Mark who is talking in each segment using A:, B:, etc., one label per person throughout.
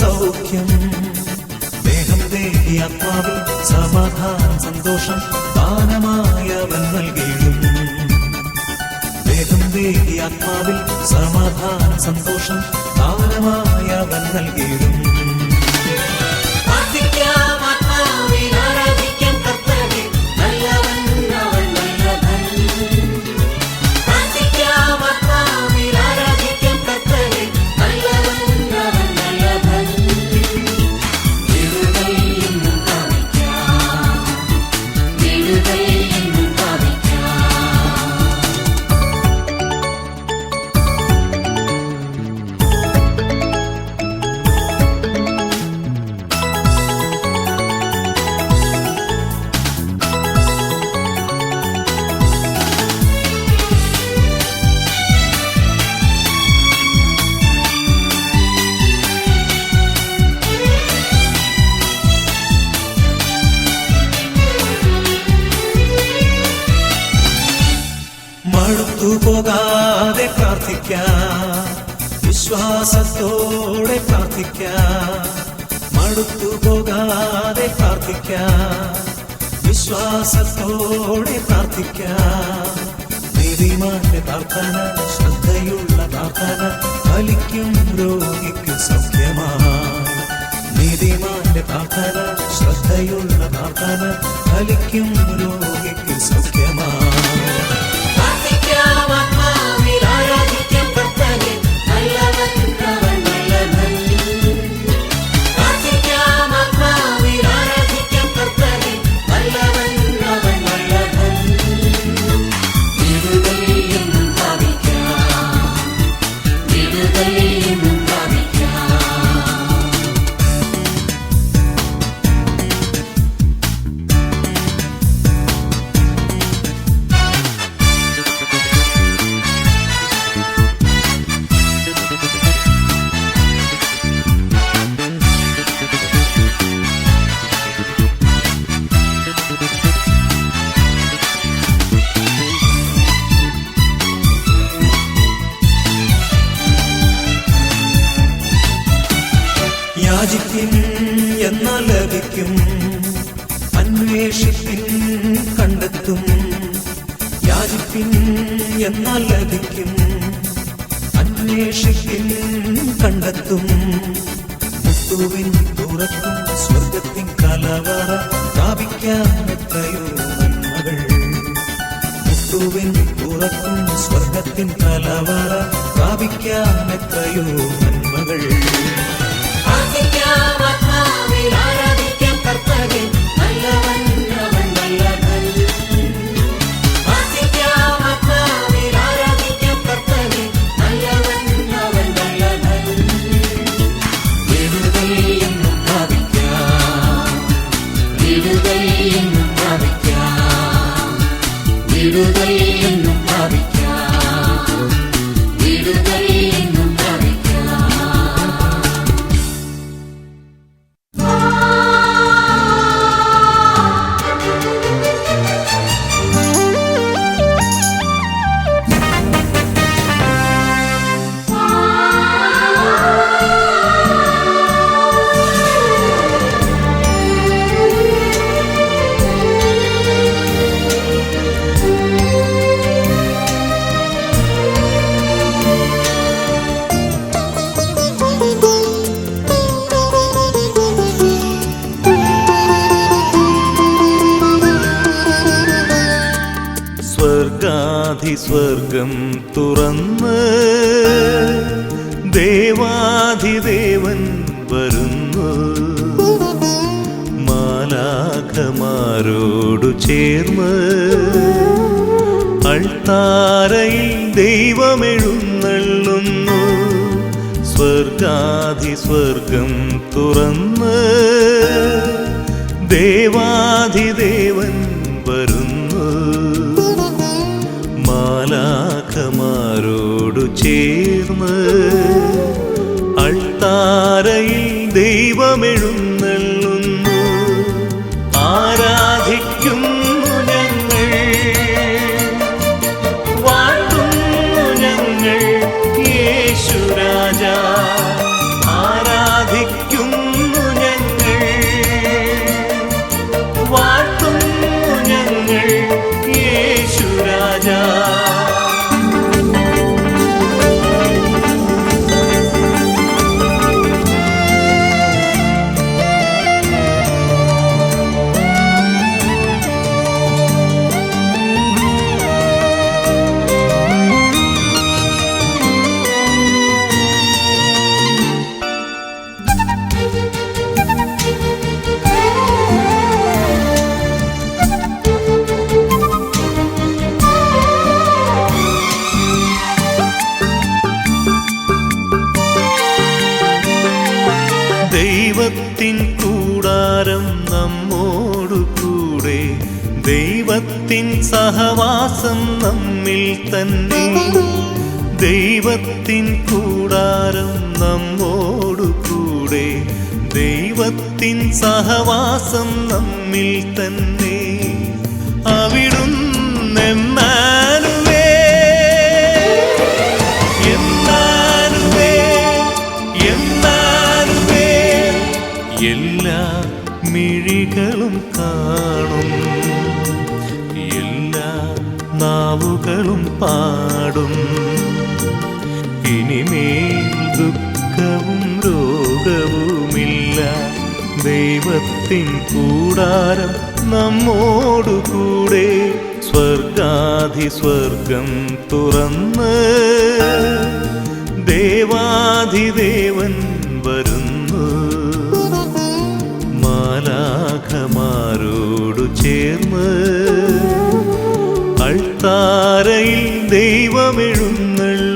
A: സൗഖ്യം. ദേഹം തേടി ആത്മാവിൽ സമാധാനം സന്തോഷം ദാനമായവൻ നൽകിയിടും. ദേഹം തേടി ആത്മാവിൽ സമാധാനം സന്തോഷം ദാനമായവൻ നൽകിയിടും. മടുത്തു പോകാതെ പ്രാർത്ഥിക്കാം. വിശ്വാസത്തോടെ പ്രാർത്ഥിക്കാം. നീതിമാന്റെ പ്രാർത്ഥന ശ്രദ്ധയുള്ള പ്രാർത്ഥന ഫലിക്കും രോഗിക്ക് സൗഖ്യമാണ്. നീതിമാന്റെ പ്രാർത്ഥന ശ്രദ്ധയുള്ള പ്രാർത്ഥന ഫലിക്കും രോഗിക്ക്
B: സൗഖ്യമാണ്. ஆதியான
A: கயோ மன்மகள் விடுதல் என்னும் பாவிக்கா? விடுதல் അൾത്താരയിൽ ദൈവമെഴുന്നള്ളുന്നു. സ്വർഗാധിസ്വർഗം തുറന്ന് ദേവാധിദേവൻ വരുന്നു. മാലാഖമാരോടു ചേർന്ന് നമ്മോടു കൂടെ ദൈവത്തിൻ സഹവാസം നമ്മിൽ തന്നെ. ദൈവത്തിൻ കൂടാരം നമ്മോടു കൂടെ ദൈവത്തിൻ സഹവാസം നമ്മിൽ തന്നെ. നാവുകളും പാടും. ഇനിമേൽ ദുഃഖവും രോഗവുമില്ല. ദൈവത്തിൻ കൂടാരം നമ്മോടുകൂടെ സ്വർഗാധി സ്വർഗം തുറന്ന് ദേവാധിദേവൻ വരുന്നു. മാലാഖമാരോടു ചേർന്ന് അൾത്താരയിൽ ദൈവമെഴുന്നള്ളുന്നു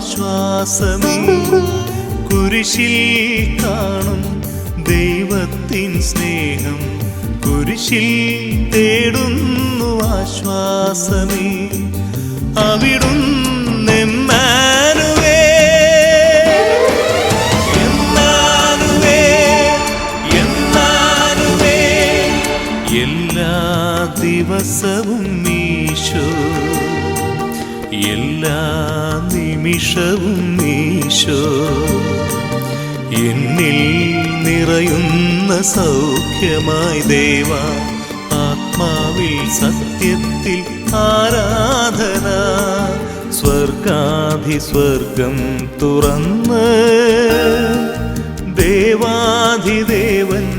A: ആശ്വാസമേ. കുരിശിൽ കാണും ദൈവത്തിൻ സ്നേഹം. കുരിശിൽ തേടുന്നു ആശ്വാസമേ. അവിടും എല്ലാ ദിവസവും മീശോ എല്ലാ നിമിഷവും മീശോ എന്നിൽ നിറയുന്ന സൗഖ്യമായി ദേവ ആത്മാവിൽ സത്യത്തിൽ ആരാധന. സ്വർഗാധി സ്വർഗം തുറന്ന് ദേവാധിദേവൻ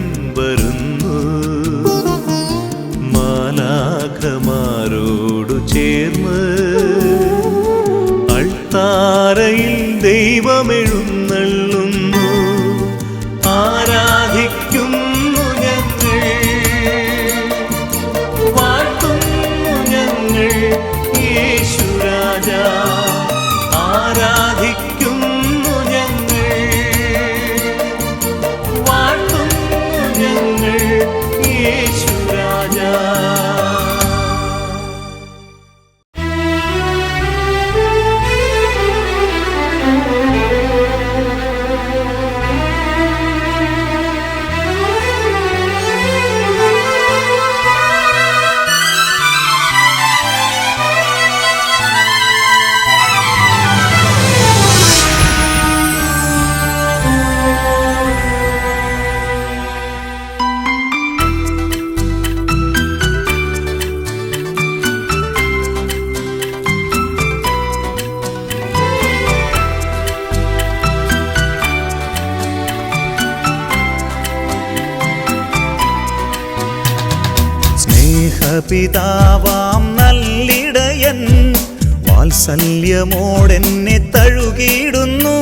B: വാത്സല്യമോടെന്നെ തഴുകിയിടുന്നു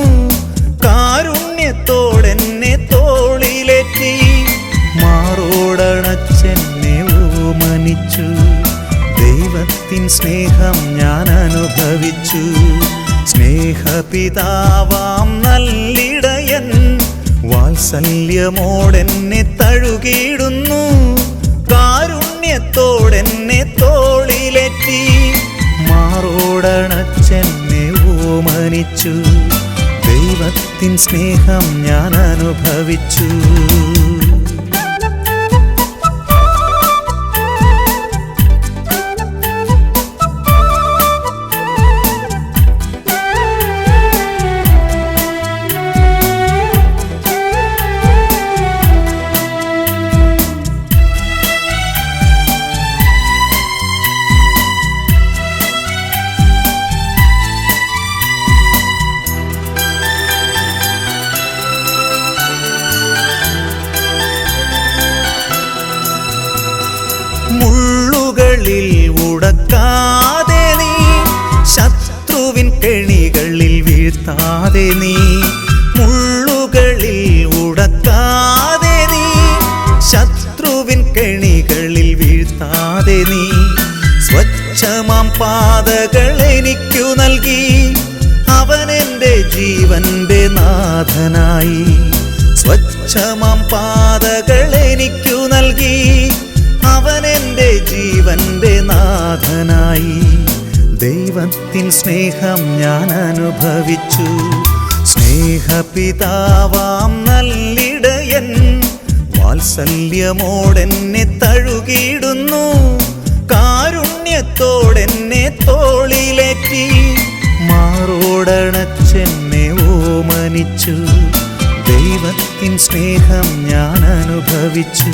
B: കാരുണ്യത്തോടെന്നെ തോളിലെത്തി മാറോടണച്ചെന്നെ ഓമനിച്ചു ദൈവത്തിൻ സ്നേഹം ഞാൻ അനുഭവിച്ചു സ്നേഹപിതാവാം നല്ലിടയൻ വാത്സല്യമോടെന്നെ തഴുകിയിടുന്നു കാരുണ്യത്തോടെന്നെ ഓമനിച്ചു ദൈവത്തിൻ സ്നേഹം ഞാൻ അനുഭവിച്ചു. മുള്ളുകളിൽ ഉടക്കാതെ നീ ശത്രുവിൻ കെണികളിൽ വീഴ്ത്താതെ നീ മുള്ളുകളിൽ ഉടക്കാതെ നീ ശത്രുവിൻ കെണികളിൽ വീഴ്ത്താതെ നീ. സ്വച്ഛമാം പാതകൾ എനിക്കു നൽകി അവനെന്റെ ജീവന്റെ നാഥനായി. സ്വച്ഛമാം പാതകൾ എനിക്കു നൽകി അവൻ എന്റെ ജീവന്റെ നാഥനായി. ദൈവത്തിൻ സ്നേഹം ഞാൻ അനുഭവിച്ചു. സ്നേഹപിതാവാം നല്ലിടയൻ വാത്സല്യമോടെന്നെ തഴുകിയിടുന്നു. കാരുണ്യത്തോടെന്നെ തോളിലേറ്റി. മാറോടണച്ചെന്നെ ഓമനിച്ചു. ദൈവത്തിൻ സ്നേഹം ഞാൻ അനുഭവിച്ചു.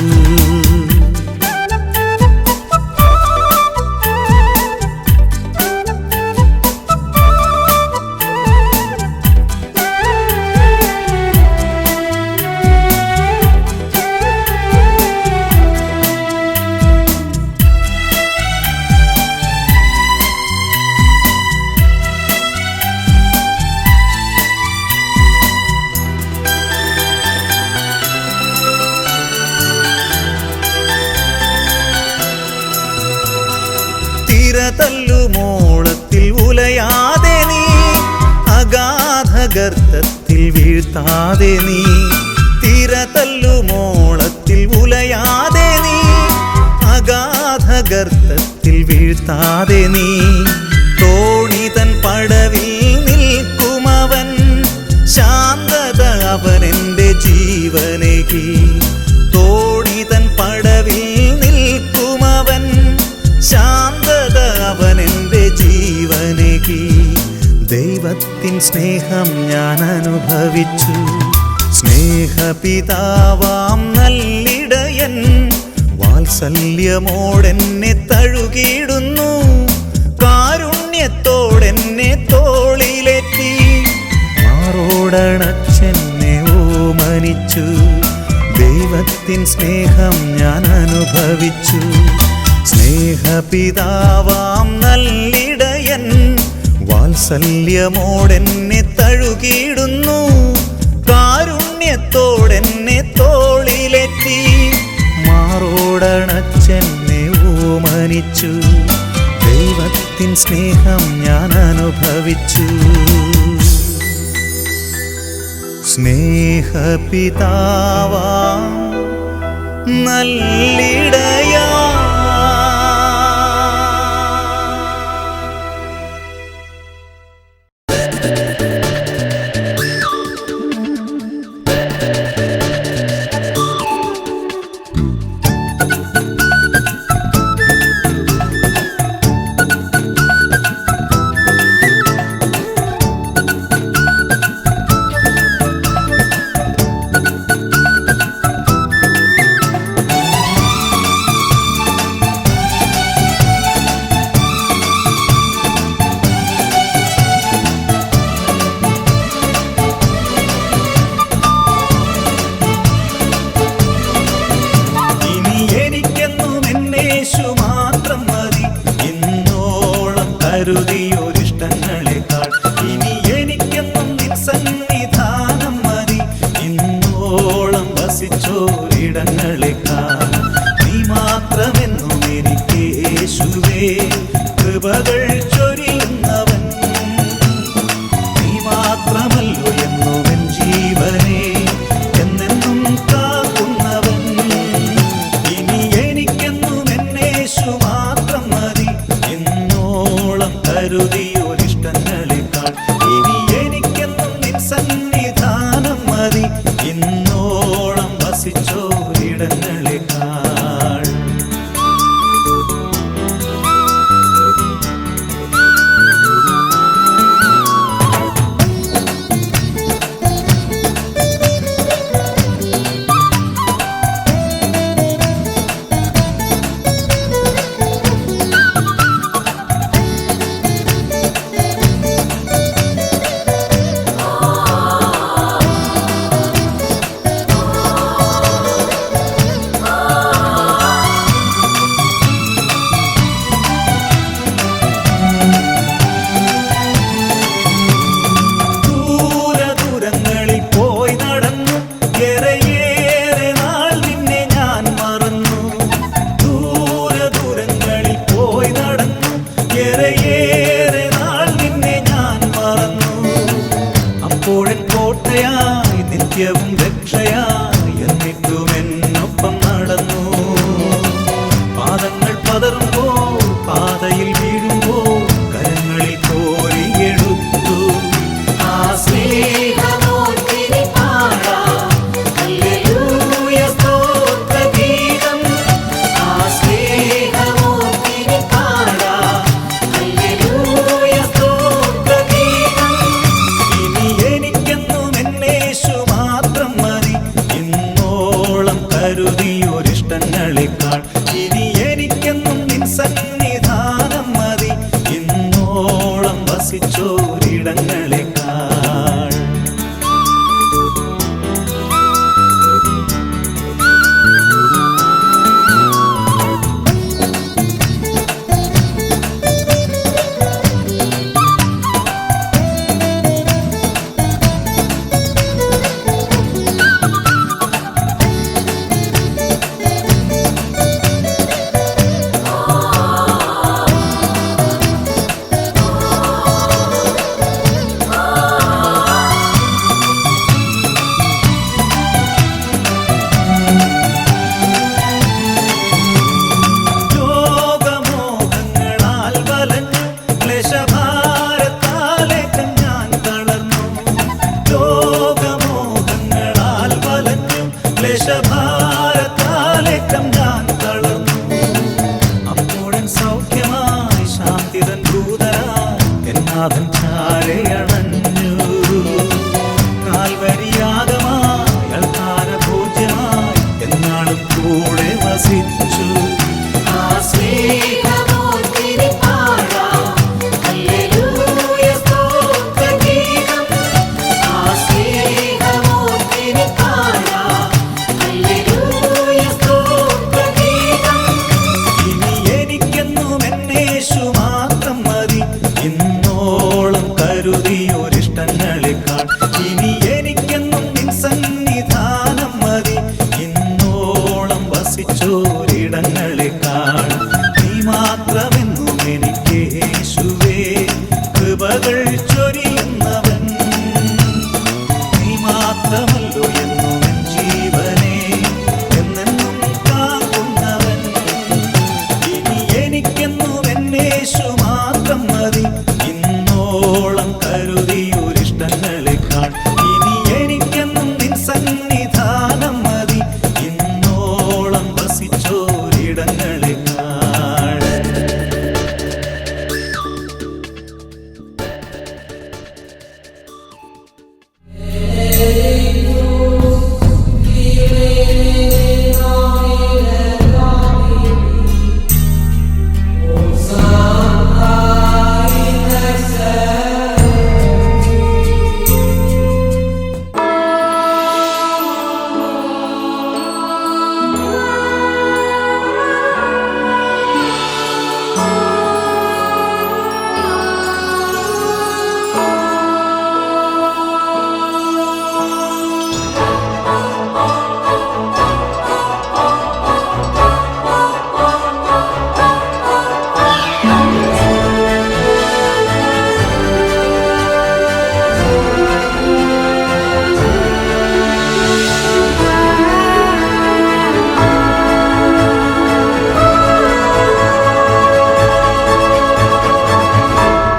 B: അഗാധഗർത്തത്തിൽ നീ തോണി തൻ പടവിൽ നിൽക്കുമവൻ. ശാന്തത അവൻ എന്റെ തോണി തൻ പടവിൽ നിൽക്കുമവൻ. ശാന്തത അവൻ എന്റെ ജീവനേകി ദൈവത്തിൻ സ്നേഹം ഞാൻ അനുഭവിച്ചു. സ്നേഹപിതാവാം നല്ലിടയൻ. വാത്സല്യമോടെന്നെ തഴുകിയിടുന്നു. മാറോടണച്ചെന്നെ ഓമനിച്ചു ദൈവത്തിൻ സ്നേഹം ഞാൻ അനുഭവിച്ചു സ്നേഹപിതാവാം നല്ലിടയൻ വാത്സല്യമോടെന്നെ തഴുകിയിടുന്നു. കാരുണ്യത്തോടെന്നെ തോളിലെത്തി മാറോടണച്ചെന്നെ ഓമനിച്ചു ദൈവത്തിൻ സ്നേഹം ഞാൻ അനുഭവിച്ചു സ്നേഹപിതാവാ നല്ലിടയാ. கருதி